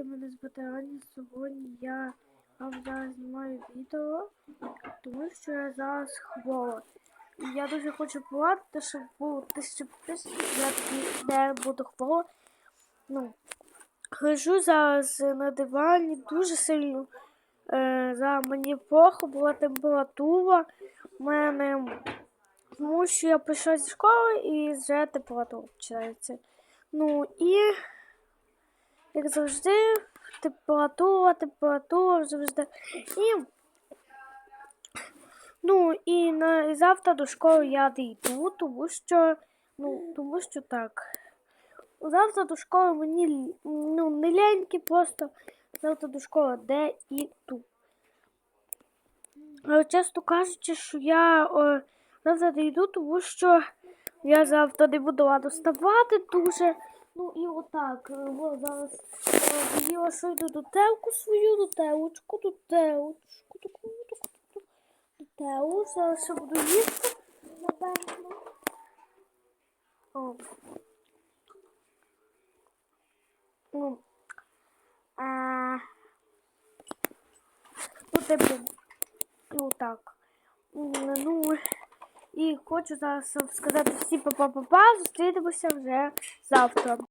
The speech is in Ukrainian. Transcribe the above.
Привітики, мене звати Аня. Сьогодні я вам зараз знімаю відео, тому що я зараз хвора. І я дуже хочу порадити, щоб було тисячу підписників, я тоді не буду хвора. Ну, лежу зараз на дивані дуже сильно. Е, зараз мені плохо, була температура. У мене тому що я прийшла зі школи і вже температура починається. Ну і як завжди, температура, температура завжди. І, ну, і на і завтра до школи я не тому що, ну, тому що так. Завтра до школи мені ну, не ляньки, просто завтра до школи де йду. Але часто кажучи, що я о, завтра не йду, тому що я завтра не буду рано вставати дуже. Ну і отак. е, О, зараз е, я що йду до телку свою, до телочку, до телочку, таку, таку, таку, до. Зараз ще буду їсти, напевно. О. Ну, а, ну, типу, ну так. Ну, і хочу зараз сказати всім па-па-па-па, зустрінемося вже завтра.